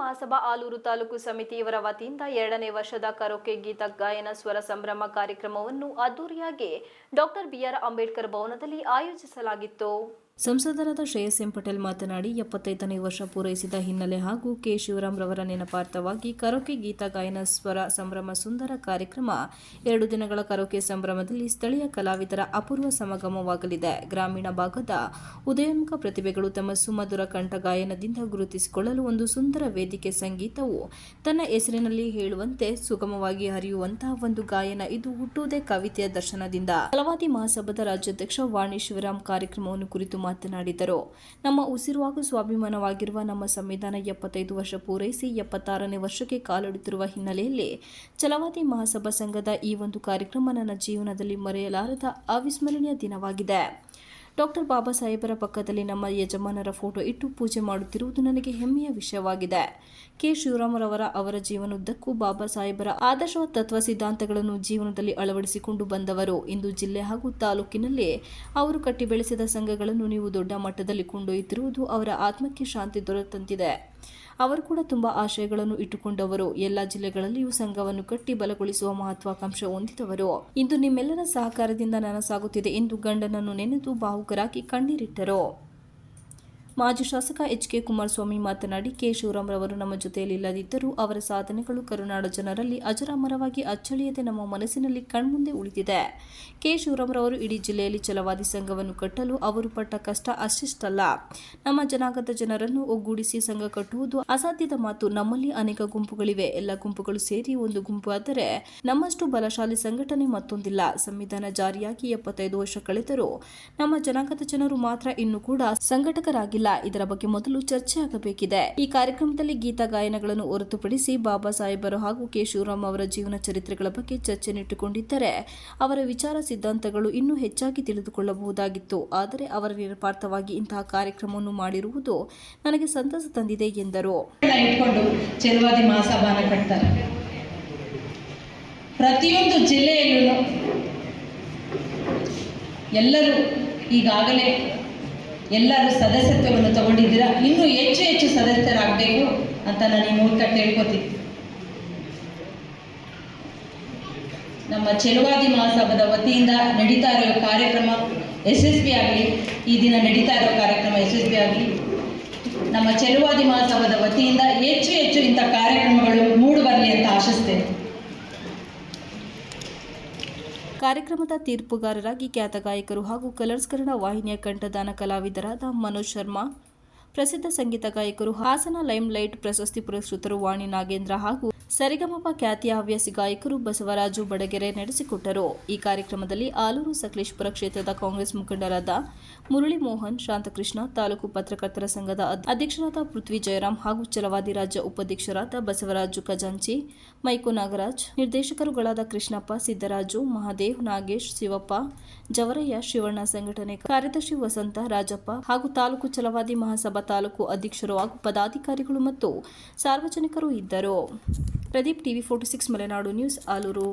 ಮಹಾಸಭಾ ಆಲೂರು ತಾಲೂಕು ಸಮಿತಿಯವರ ವತಿಯಿಂದ ಎರಡನೇ ವರ್ಷದ ಕರೋಕೆ ಗೀತ ಗಾಯನ ಸ್ವರ ಸಂಭ್ರಮ ಕಾರ್ಯಕ್ರಮವನ್ನು ಅದ್ದೂರಿಯಾಗಿ ಡಾಕ್ಟರ್ ಬಿಆರ್ ಅಂಬೇಡ್ಕರ್ ಭವನದಲ್ಲಿ ಆಯೋಜಿಸಲಾಗಿತ್ತು. ಸಂಸದರಾದ ಶ್ರೇಯಸ್ ಎಂ ಪಟೇಲ್ ಮಾತನಾಡಿ, ಎಪ್ಪತ್ತೈದನೇ ವರ್ಷ ಪೂರೈಸಿದ ಹಿನ್ನೆಲೆ ಹಾಗೂ ಕೆ. ಶಿವರಾಮ್ ರವರ ನೆನಪಾರ್ಥವಾಗಿ ಕರೋಕೆ ಗೀತ ಗಾಯನ ಸ್ವರ ಸಂಭ್ರಮ ಸುಂದರ ಕಾರ್ಯಕ್ರಮ ಎರಡು ದಿನಗಳ ಕರೋಕೆ ಸಂಭ್ರಮದಲ್ಲಿ ಸ್ಥಳೀಯ ಕಲಾವಿದರ ಅಪೂರ್ವ ಸಮಾಗಮವಾಗಲಿದೆ. ಗ್ರಾಮೀಣ ಭಾಗದ ಉದಯೋನ್ಮುಖ ಪ್ರತಿಭೆಗಳು ತಮ್ಮ ಸುಮಧುರ ಕಂಠ ಗಾಯನದಿಂದ ಗುರುತಿಸಿಕೊಳ್ಳಲು ಒಂದು ಸುಂದರ ವೇದಿಕೆ ಸಂಗೀತವು ತನ್ನ ಹೆಸರಿನಲ್ಲಿ ಹೇಳುವಂತೆ ಸುಗಮವಾಗಿ ಹರಿಯುವಂತಹ ಒಂದು ಗಾಯನ ಇದು ಹುಟ್ಟುವುದೇ ಕವಿತೆಯ ದರ್ಶನದಿಂದ. ಫಲವಾದಿ ಮಹಾಸಭಾದ ರಾಜ್ಯಾಧ್ಯಕ್ಷ ವಾಣಿ ಶಿವರಾಮ್ ಕಾರ್ಯಕ್ರಮವನ್ನು ಕುರಿತು ಮಾತನಾಡಿದರು. ನಮ್ಮ ಉಸಿರುವಾಗು ಸ್ವಾಭಿಮಾನವಾಗಿರುವ ನಮ್ಮ ಸಂವಿಧಾನ ಎಪ್ಪತ್ತೈದು ವರ್ಷ ಪೂರೈಸಿ ಎಪ್ಪತ್ತಾರನೇ ವರ್ಷಕ್ಕೆ ಕಾಲಿಡುತ್ತಿರುವ ಹಿನ್ನೆಲೆಯಲ್ಲಿ ಚಲವಾದಿ ಮಹಾಸಭಾ ಸಂಘದ ಈ ಒಂದು ಕಾರ್ಯಕ್ರಮ ನನ್ನ ಜೀವನದಲ್ಲಿ ಮರೆಯಲಾರದ ಅವಿಸ್ಮರಣೀಯ ದಿನವಾಗಿದೆ. ಡಾಕ್ಟರ್ ಬಾಬಾ ಸಾಹೇಬರ ಪಕ್ಕದಲ್ಲಿ ನಮ್ಮ ಯಜಮಾನರ ಫೋಟೋ ಇಟ್ಟು ಪೂಜೆ ಮಾಡುತ್ತಿರುವುದು ನನಗೆ ಹೆಮ್ಮೆಯ ವಿಷಯವಾಗಿದೆ. ಕೆ. ಶಿವರಾಮರವರ ಅವರ ಜೀವನದುದ್ದಕ್ಕೂ ಬಾಬಾ ಸಾಹೇಬರ ಆದರ್ಶ ತತ್ವ ಸಿದ್ಧಾಂತಗಳನ್ನು ಜೀವನದಲ್ಲಿ ಅಳವಡಿಸಿಕೊಂಡು ಬಂದವರು. ಇಂದು ಜಿಲ್ಲೆ ಹಾಗೂ ತಾಲೂಕಿನಲ್ಲಿ ಅವರು ಕಟ್ಟಿ ಬೆಳೆಸಿದ ಸಂಘಗಳನ್ನು ನೀವು ದೊಡ್ಡ ಮಟ್ಟದಲ್ಲಿ ಕೊಂಡೊಯ್ಯುತ್ತಿರುವುದು ಅವರ ಆತ್ಮಕ್ಕೆ ಶಾಂತಿ ದೊರೆತಂತಿದೆ. ಅವರು ಕೂಡ ತುಂಬ ಆಶಯಗಳನ್ನು ಇಟ್ಟುಕೊಂಡವರು. ಎಲ್ಲ ಜಿಲ್ಲೆಗಳಲ್ಲಿಯೂ ಸಂಘವನ್ನು ಕಟ್ಟಿ ಬಲಗೊಳಿಸುವ ಮಹತ್ವಾಕಾಂಕ್ಷೆ ಹೊಂದಿದವರು. ಇಂದು ನಿಮ್ಮೆಲ್ಲರ ಸಹಕಾರದಿಂದ ನನಸಾಗುತ್ತಿದೆ ಎಂದು ಗಂಡನನ್ನು ನೆನೆದು ಭಾವುಕರಾಗಿ ಕಣ್ಣೀರಿಟ್ಟರು. ಮಾಜಿ ಶಾಸಕ ಎಚ್ ಕೆ ಕುಮಾರಸ್ವಾಮಿ ಮಾತನಾಡಿ ಕೆ ಶಿವರಾಮ್ರವರು ನಮ್ಮ ಜೊತೆಯಲ್ಲಿ ಇಲ್ಲದಿದ್ದರೂ ಅವರ ಸಾಧನೆಗಳು ಕರುನಾಡ ಜನರಲ್ಲಿ ಅಜರಾಮರವಾಗಿ ಅಚ್ಚಳಿಯದೆ ನಮ್ಮ ಮನಸ್ಸಿನಲ್ಲಿ ಕಣ್ಮುಂದೆ ಉಳಿದಿದೆ. ಕೆ ಶಿವರಾಮ್ರವರು ಇಡೀ ಜಿಲ್ಲೆಯಲ್ಲಿ ಛಲವಾದಿ ಸಂಘವನ್ನು ಕಟ್ಟಲು ಅವರು ಪಟ್ಟ ಕಷ್ಟ ಅಷ್ಟಿಷ್ಟಲ್ಲ. ನಮ್ಮ ಜನಾಂಗದ ಜನರನ್ನು ಒಗ್ಗೂಡಿಸಿ ಸಂಘ ಕಟ್ಟುವುದು ಅಸಾಧ್ಯದ ಮಾತು. ನಮ್ಮಲ್ಲಿ ಅನೇಕ ಗುಂಪುಗಳಿವೆ. ಎಲ್ಲ ಗುಂಪುಗಳು ಸೇರಿ ಒಂದು ಗುಂಪು ಆದರೆ ನಮ್ಮಷ್ಟು ಬಲಶಾಲಿ ಸಂಘಟನೆ ಮತ್ತೊಂದಿಲ್ಲ. ಸಂವಿಧಾನ ಜಾರಿಯಾಗಿ ಎಪ್ಪತ್ತೈದು ವರ್ಷ ಕಳೆದರೂ ನಮ್ಮ ಜನಾಂಗದ ಜನರು ಮಾತ್ರ ಇನ್ನೂ ಕೂಡ ಸಂಘಟಕರಾಗಿಲ್ಲ. ಇದರ ಬಗ್ಗೆ ಮೊದಲು ಚರ್ಚೆ ಆಗಬೇಕಿದೆ. ಈ ಕಾರ್ಯಕ್ರಮದಲ್ಲಿ ಗೀತಾ ಗಾಯನಗಳನ್ನು ಹೊರತುಪಡಿಸಿ ಬಾಬಾ ಸಾಹೇಬರು ಹಾಗೂ ಕೆ ಶಿವರಾಮ್ ಅವರ ಜೀವನ ಚರಿತ್ರೆಗಳ ಬಗ್ಗೆ ಚರ್ಚೆ ನಿಟ್ಟುಕೊಂಡಿದ್ದರೆ ಅವರ ವಿಚಾರ ಸಿದ್ಧಾಂತಗಳು ಇನ್ನೂ ಹೆಚ್ಚಾಗಿ ತಿಳಿದುಕೊಳ್ಳಬಹುದಾಗಿತ್ತು. ಆದರೆ ಅವರ ನಿರಪಾರ್ಥವಾಗಿ ಇಂತಹ ಕಾರ್ಯಕ್ರಮವನ್ನು ಮಾಡಿರುವುದು ನನಗೆ ಸಂತಸ ತಂದಿದೆ ಎಂದರು. ಪ್ರತಿಯೊಂದು ಜಿಲ್ಲೆಯಲ್ಲೂ ಎಲ್ಲರೂ ಈಗಾಗಲೇ ಎಲ್ಲರೂ ಸದಸ್ಯತ್ವವನ್ನು ತಗೊಂಡಿದ್ದೀರಾ? ಇನ್ನೂ ಹೆಚ್ಚು ಹೆಚ್ಚು ಸದಸ್ಯರಾಗಬೇಕು ಅಂತ ನಾನು ಈ ಮೂಲಕ ಕೇಳ್ಕೊತೀನಿ ನಮ್ಮ ಚೆಲುವಾದಿ ಮಹಾಸಭಾದ ವತಿಯಿಂದ ನಡೀತಾ ಇರೋ ಕಾರ್ಯಕ್ರಮ ಯಶಸ್ವಿ ಆಗಲಿ. ಈ ದಿನ ನಡೀತಾ ಇರೋ ಕಾರ್ಯಕ್ರಮ ಯಶಸ್ವಿ ಆಗಲಿ. ನಮ್ಮ ಚೆಲುವಾದಿ ಮಹಾಸಭಾದ ವತಿಯಿಂದ ಹೆಚ್ಚು ಹೆಚ್ಚು ಇಂಥ ಕಾರ್ಯಕ್ರಮಗಳು ಮೂಡು ಬರಲಿ ಅಂತ ಆಶಿಸ್ತೇನೆ. ಕಾರ್ಯಕ್ರಮದ ತೀರ್ಪುಗಾರರಾಗಿ ಖ್ಯಾತ ಗಾಯಕರು ಹಾಗೂ ಕಲರ್ಸ್ ಕನ್ನಡ ವಾಹಿನಿಯ ಕಂಠದಾನ ಕಲಾವಿದರಾದ ಮನೋಜ್ ಶರ್ಮಾ, ಪ್ರಸಿದ್ಧ ಸಂಗೀತ ಗಾಯಕರು ಹಾಸನ ಲೈಮ್ ಲೈಟ್ ಪ್ರಶಸ್ತಿ ಪುರಸ್ಕೃತರು ವಾಣಿ ನಾಗೇಂದ್ರ ಹಾಗೂ ಸರಿಗಮಪ ಖ್ಯಾತಿಯ ಹವ್ಯಾಸಿ ಗಾಯಕರು ಬಸವರಾಜು ಬಡಗೆರೆ ನಡೆಸಿಕೊಟ್ಟರು. ಈ ಕಾರ್ಯಕ್ರಮದಲ್ಲಿ ಆಲೂರು ಸಕಲೇಶ್ಪುರ ಕ್ಷೇತ್ರದ ಕಾಂಗ್ರೆಸ್ ಮುಖಂಡರಾದ ಮುರಳಿ ಮೋಹನ್, ಶಾಂತಕೃಷ್ಣ, ತಾಲೂಕು ಪತ್ರಕರ್ತರ ಸಂಘದ ಅಧ್ಯಕ್ಷರಾದ ಪೃಥ್ವಿ ಜಯರಾಮ್ ಹಾಗೂ ಚಲವಾದಿ ರಾಜ್ಯ ಉಪಾಧ್ಯಕ್ಷರಾದ ಬಸವರಾಜು ಖಜಾಂಚಿ, ಮೈಕು ನಾಗರಾಜ್, ನಿರ್ದೇಶಕರುಗಳಾದ ಕೃಷ್ಣಪ್ಪ, ಸಿದ್ದರಾಜು, ಮಹಾದೇವ್, ನಾಗೇಶ್, ಶಿವಪ್ಪ, ಜವರಯ್ಯ, ಶಿವಣ್ಣ ಸಂಘಟನೆ ಕಾರ್ಯದರ್ಶಿ ವಸಂತ, ರಾಜಪ್ಪ ಹಾಗೂ ತಾಲೂಕು ಚಲವಾದಿ ಮಹಾಸಭಾ ತಾಲೂಕು ಅಧ್ಯಕ್ಷರು ಹಾಗೂ ಪದಾಧಿಕಾರಿಗಳು ಮತ್ತು ಸಾರ್ವಜನಿಕರು ಇದ್ದರು. Pradeep TV forty six Malenadu news Aluru.